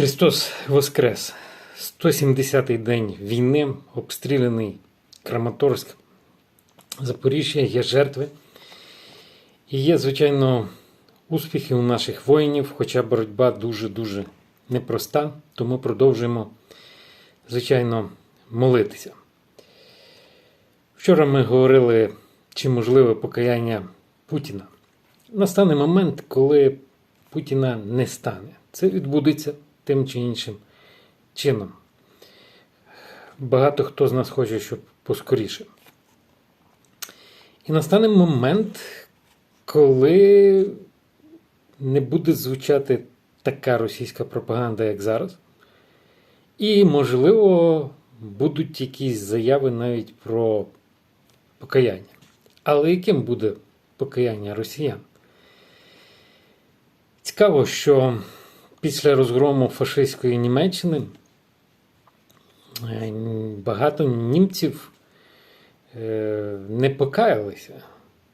Христос Воскрес! 170-й день війни, обстріляний Краматорськ, Запоріжжя, є жертви. І є, звичайно, успіхи у наших воїнів, хоча боротьба дуже-дуже непроста, тому продовжуємо, звичайно, молитися. Вчора ми говорили, чи можливе покаяння Путіна. Настане момент, коли Путіна не стане. Це відбудеться тим чи іншим чином. Багато хто з нас хоче, щоб поскоріше. І настане момент, коли не буде звучати така російська пропаганда, як зараз. І, можливо, будуть якісь заяви навіть про покаяння. Але яким буде покаяння росіян? Цікаво, що після розгрому фашистської Німеччини е, багато німців е, не покаялися.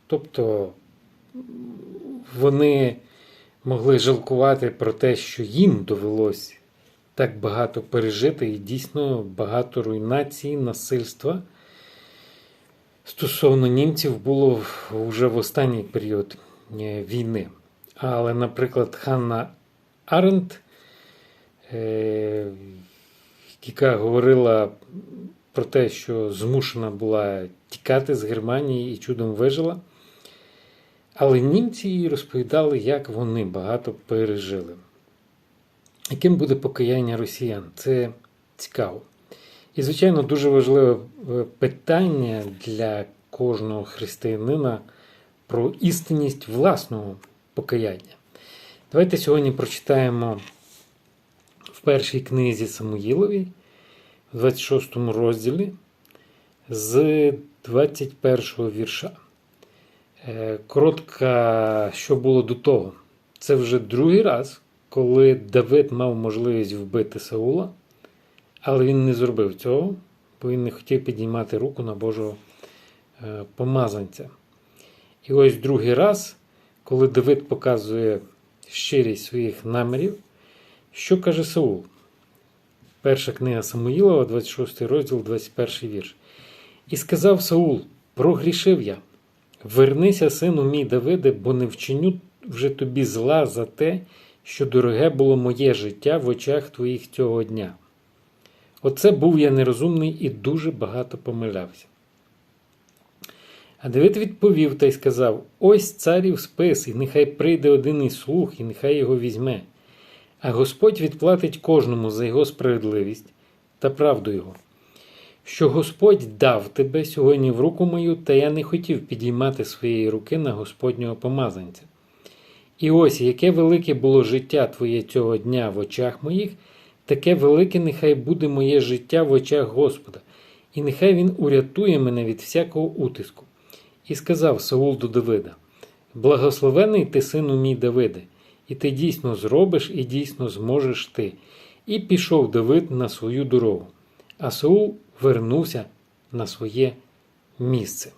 Тобто вони могли жалкувати про те, що їм довелось так багато пережити, і дійсно багато руйнації, насильства стосовно німців було вже в останній період е, війни. Але, наприклад, Ханна Аренд, е, яка говорила про те, що змушена була тікати з Германії і чудом вижила. Але німці їй розповідали, як вони багато пережили. Яким буде покаяння росіян? Це цікаво. І, звичайно, дуже важливе е, питання для кожного християнина про істинність власного покаяння. Давайте сьогодні прочитаємо в першій книзі Самуїловій, в 26 розділі, з 21 вірша. Е, Коротка, що було до того. Це вже другий раз, коли Давид мав можливість вбити Саула, але він не зробив цього, бо він не хотів підіймати руку на Божого е, помазанця. І ось другий раз, коли Давид показує щирість своїх намірів, що каже Саул? Перша книга Самуїлова, 26 розділ, 21 вірш. І сказав Саул: Прогрішив я. Вернися, сину мій Давиде, бо не вчиню вже тобі зла за те, що дороге було моє життя в очах твоїх цього дня. Оце був я нерозумний і дуже багато помилявся. А Давид відповів та й сказав: Ось царів спис, і нехай прийде один із слух, і нехай його візьме. А Господь відплатить кожному за його справедливість та правду його. Що Господь дав тебе сьогодні в руку мою, та я не хотів підіймати своєї руки на Господнього помазанця. І ось яке велике було життя Твоє цього дня в очах моїх, таке велике нехай буде моє життя в очах Господа, і нехай Він урятує мене від всякого утиску. І сказав Саул до Давида: Благословений ти, сину мій Давиде, і ти дійсно зробиш, і дійсно зможеш ти. І пішов Давид на свою дорогу, а Саул вернувся на своє місце.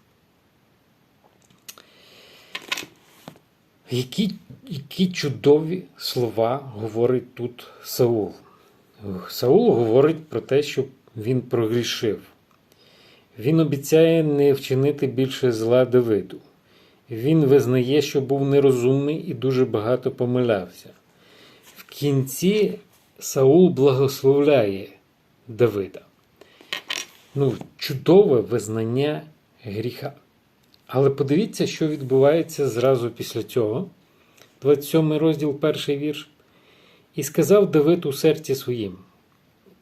Які, які чудові слова говорить тут Саул. Саул говорить про те, що він прогрішив. Він обіцяє не вчинити більше зла Давиду. Він визнає, що був нерозумний і дуже багато помилявся. В кінці Саул благословляє Давида. Ну, чудове визнання гріха. Але подивіться, що відбувається зразу після цього. 27 розділ, перший вірш. І сказав Давид у серці своїм: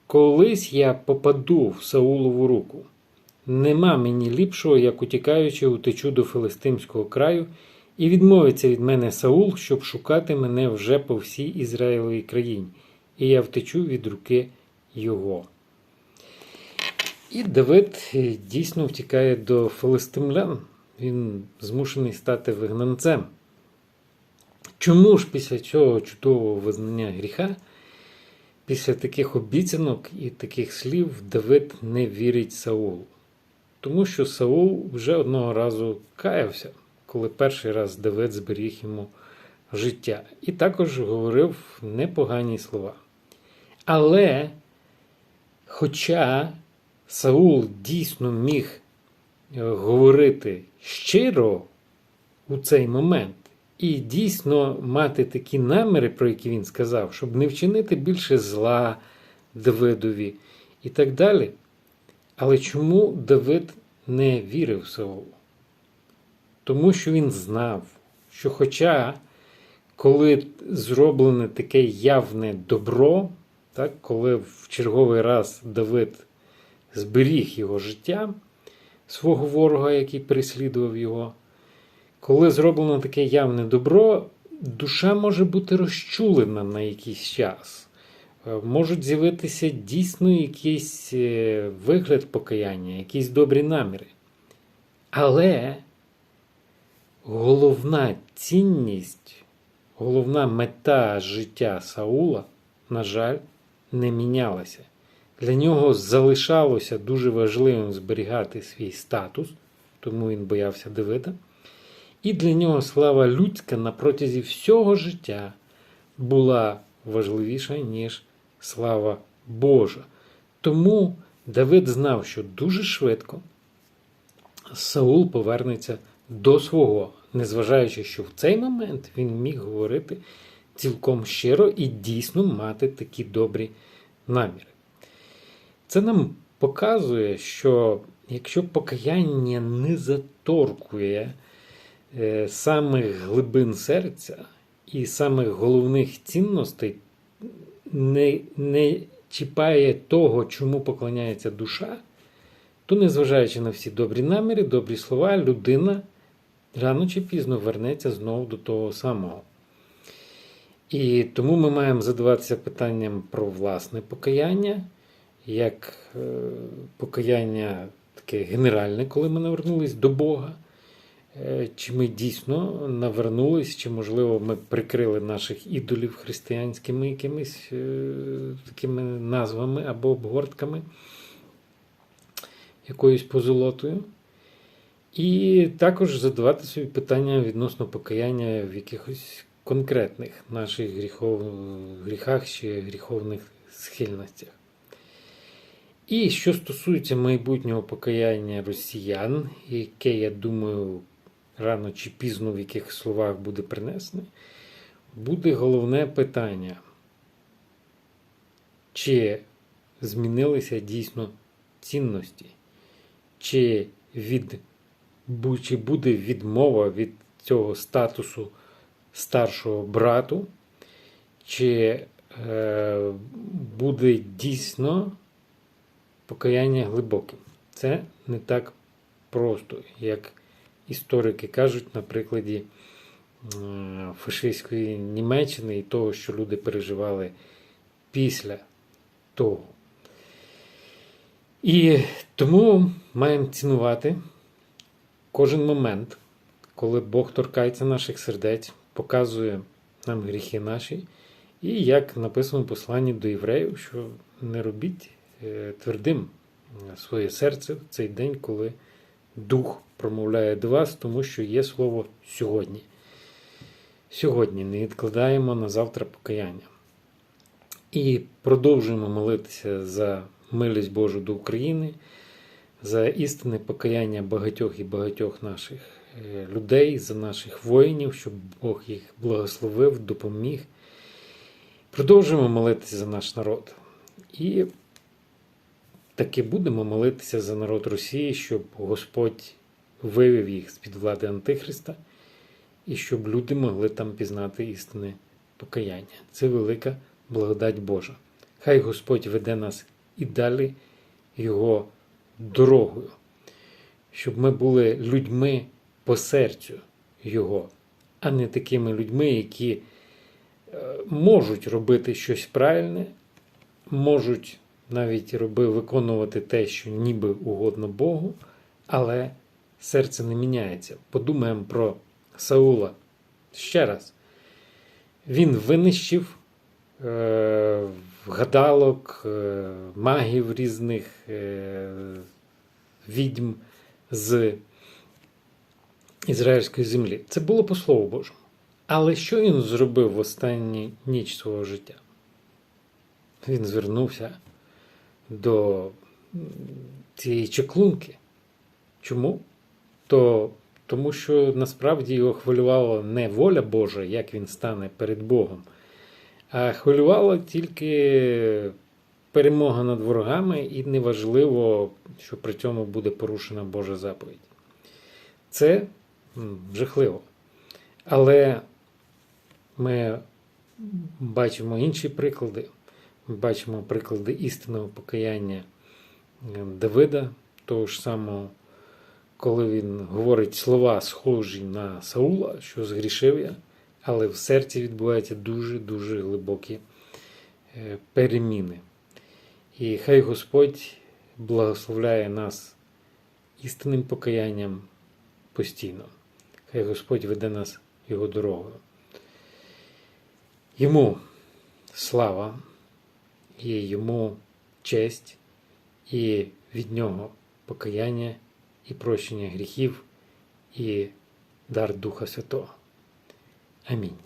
Колись я попаду в Саулову руку. Нема мені ліпшого, як утікаючи, утечу до Филистимського краю, і відмовиться від мене Саул, щоб шукати мене вже по всій Ізраїловій країні, і я втечу від руки його. І Давид дійсно втікає до филистимлян. Він змушений стати вигнанцем. Чому ж після цього чудового визнання гріха, після таких обіцянок і таких слів Давид не вірить Саулу? Тому що Саул вже одного разу каявся, коли перший раз Давид зберіг йому життя. І також говорив непогані слова. Але, хоча Саул дійсно міг е, говорити щиро у цей момент, і дійсно мати такі наміри, про які він сказав, щоб не вчинити більше зла Давидові і так далі. Але чому Давид не вірив Саулу? Тому що він знав, що хоча коли зроблене таке явне добро, так, коли в черговий раз Давид зберіг його життя, свого ворога, який переслідував його, коли зроблено таке явне добро, душа може бути розчулена на якийсь час. Можуть з'явитися дійсно якийсь е, вигляд покаяння, якісь добрі наміри. Але головна цінність, головна мета життя Саула, на жаль, не мінялася. Для нього залишалося дуже важливим зберігати свій статус, тому він боявся Давида. І для нього слава людська на протязі всього життя була важливіша, ніж слава Божа. Тому Давид знав, що дуже швидко Саул повернеться до свого, незважаючи, що в цей момент він міг говорити цілком щиро і дійсно мати такі добрі наміри. Це нам показує, що якщо покаяння не заторкує е, самих глибин серця і самих головних цінностей, не, не чіпає того, чому поклоняється душа, то, незважаючи на всі добрі наміри, добрі слова, людина рано чи пізно вернеться знову до того самого. І тому ми маємо задаватися питанням про власне покаяння, як е, покаяння таке генеральне, коли ми навернулись до Бога. Е, Чи ми дійсно навернулись, чи, можливо, ми прикрили наших ідолів християнськими якимись е, такими назвами або обгортками якоюсь позолотою. І також задавати собі питання відносно покаяння в якихось конкретних наших гріхов, гріхах чи гріховних схильностях. І що стосується майбутнього покаяння росіян, яке, я думаю, рано чи пізно в яких словах буде принесене, буде головне питання, чи змінилися дійсно цінності, чи, від, чи буде відмова від цього статусу старшого брату, чи е, буде дійсно покаяння глибоким. Це не так просто, як історики кажуть на прикладі е, фашистської Німеччини і того, що люди переживали після того. І тому маємо цінувати кожен момент, коли Бог торкається наших сердець, показує нам гріхи наші, і як написано в посланні до євреїв, що не робіть е, твердим своє серце в цей день, коли Дух промовляє до вас, тому що є слово сьогодні. Сьогодні не відкладаємо на завтра покаяння. І продовжуємо молитися за милість Божу до України, за істинне покаяння багатьох і багатьох наших е, людей, за наших воїнів, щоб Бог їх благословив, допоміг. Продовжуємо молитися за наш народ. І таки будемо молитися за народ Росії, щоб Господь вивів їх з-під влади Антихриста, і щоб люди могли там пізнати істинне покаяння. Це велика благодать Божа. Хай Господь веде нас і далі Його дорогою, щоб ми були людьми по серцю Його, а не такими людьми, які е, можуть робити щось правильне, можуть навіть роби, виконувати те, що ніби угодно Богу, але серце не міняється. Подумаємо про Саула ще раз. Він винищив е, гадалок, е, магів різних е, відьм з ізраїльської землі. Це було по Слову Божому. Але що він зробив в останню ніч свого життя? він звернувся до цієї чеклунки. Чому? То, тому що насправді його хвилювала не воля Божа, як він стане перед Богом, а хвилювала тільки перемога над ворогами, і неважливо, що при цьому буде порушена Божа заповідь. Це жахливо. Але ми бачимо інші приклади. Ми бачимо приклади істинного покаяння е, Давида, того ж самого, коли він говорить слова, схожі на Саула, що згрішив я, але в серці відбуваються дуже-дуже глибокі е, переміни. І хай Господь благословляє нас істинним покаянням постійно. Хай Господь веде нас його дорогою. Йому слава і йому честь, і від нього покаяння, і прощення гріхів, і дар Духа Святого. Амінь.